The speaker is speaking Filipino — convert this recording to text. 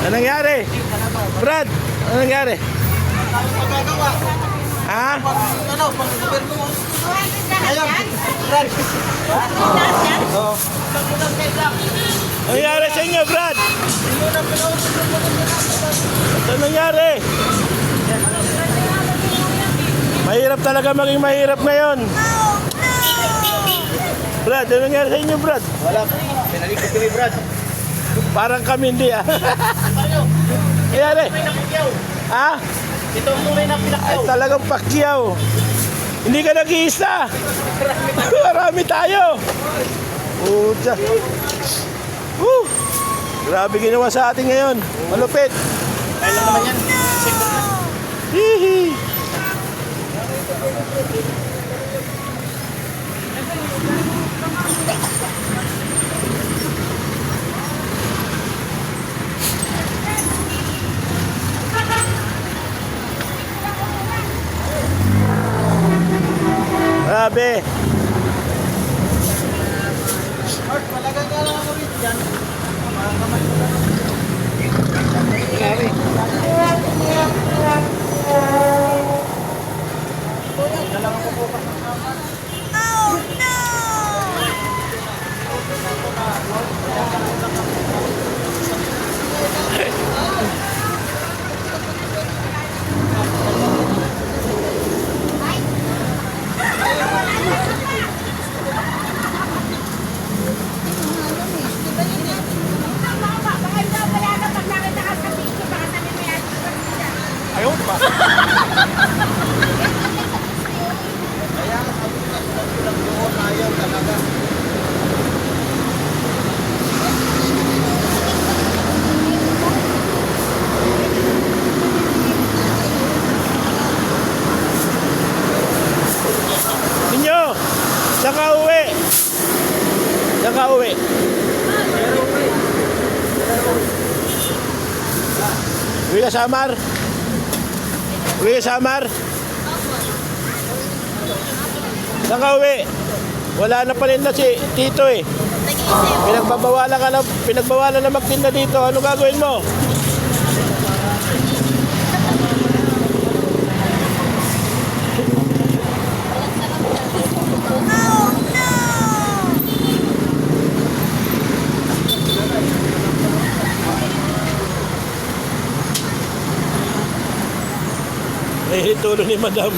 Anong nangyari? Brad, anong nangyari? Ha? Ano, pag gobyerno. Ayun, Brad. Oo. Anong nangyari sa inyo, Brad? Anong nangyari? Mahirap talaga maging mahirap ngayon. No, no. Brad, ano nangyari sa inyo, Brad? Wala. Pinalikot kami, Brad. Parang kami hindi ah. Nangyari? Ha? Ito ang tunay na Ay, pinakaw. talagang pakyaw. Hindi ka nag-iisa. Marami tayo. Pucha. Woo. Grabe ginawa sa atin ngayon. Malupit. Kaya lang naman yan. Grabe. Art, malaga ka lang ako dyan. Pa. Kaya nga sabi ko sa lang doon, ayaw talaga. Uwi? Saan uwi? Uwi ka sa Amar? Uwi ka sa Amar? Saan ka uwi? Wala na pa rin na si Tito eh. Pinagbabawalan ka na, pinagbawalan na magtinda dito. Ano gagawin mo? Eh, itu ni madam.